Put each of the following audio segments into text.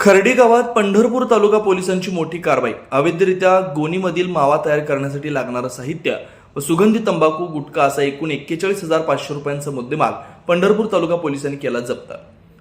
खर्डी गावात पंढरपूर तालुका पोलिसांची मोठी कारवाई. अवैधरित्या गोणीमधील मावा तयार करण्यासाठी लागणारं साहित्य व सुगंधी तंबाखू गुटखा असा एकूण एक्केचाळीस हजार पाचशे रुपयांचा मुद्देमाल पंढरपूर तालुका पोलिसांनी केला जप्त.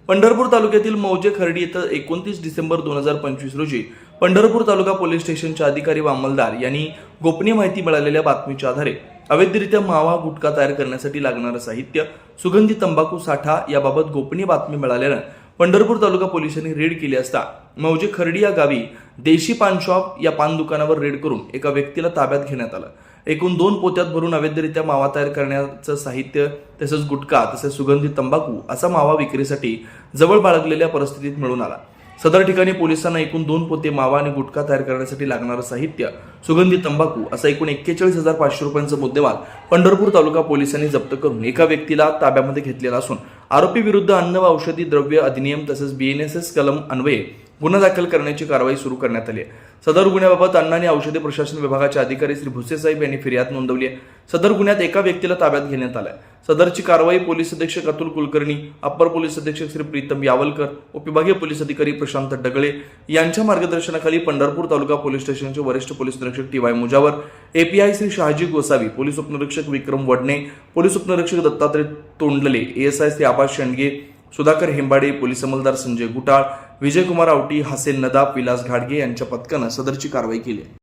पंढरपूर तालुक्यातील मौजे खर्डी इथं एकोणतीस डिसेंबर दोन हजार पंचवीस रोजी पंढरपूर तालुका पोलीस स्टेशनच्या अधिकारी व अंमलदार यांनी गोपनीय माहिती मिळालेल्या बातमीच्या आधारे अवैधरित्या मावा गुटखा तयार करण्यासाठी लागणारं साहित्य सुगंधी तंबाखू साठा याबाबत गोपनीय बातमी मिळाल्यानं पंढरपूर तालुका पोलिसांनी रेड केली असता मौजे खर्डी या गावी देशी पान शॉप या पान दुकानावर रेड करून एका व्यक्तीला ताब्यात घेण्यात आलं. एकूण दोन पोत्यात भरून अवैधरित्या मावा तयार करण्याचं साहित्य तसंच गुटखा तसेच सुगंधी तंबाखू असा मावा विक्रीसाठी जवळ बाळगलेल्या परिस्थितीत मिळून आला. सदर ठिकाणी पोलिसांना एकूण दोन पोते मावा आणि गुटखा तयार करण्यासाठी लागणारं साहित्य सुगंधी तंबाखू असा एकूण एक्केचाळीस हजार पाचशे रुपयांचा मुद्देमाल पंढरपूर तालुका पोलिसांनी जप्त करून एका व्यक्तीला ताब्यामध्ये घेतलेला असून आरोपी विरुद्ध अन्न व औषधी द्रव्य अधिनियम तसेच बीएनएसएस कलम अन्वये गुन्हा दाखल करण्याची कारवाई सुरू करण्यात आली आहे. सदर गुन्ह्याबाबत अन्न आणि औषधी प्रशासन विभागाचे अधिकारी श्री भुसेसाहेब यांनी फिर्याद नोंदवली आहे. सदर गुन्ह्यात एका व्यक्तीला ताब्यात घेण्यात आलाय. सदरची कारवाई पोलीस अधीक्षक अतुल कुलकर्णी अप्पर पोलीस अधीक्षक श्री प्रीतम यावलकर उपविभागीय पोलीस अधिकारी प्रशांत डगळे यांच्या मार्गदर्शनाखाली पंढरपूर तालुका पोलीस स्टेशनचे वरिष्ठ पोलीस निरीक्षक T Y Mujawar API Shri Shahaji Gosavi police उपनिरीक्षक विक्रम वडणे पोलीस उपनिरीक्षक दत्तात्रय तोंडले एएसआय श्री आबाज शेंडगे सुधाकर हेंबाडे पोलीस अंमलदार संजय गुटाळ विजयकुमार आवटी हसेन नदाब विलास घाडगे यांच्या पथकानं सदरची कारवाई केली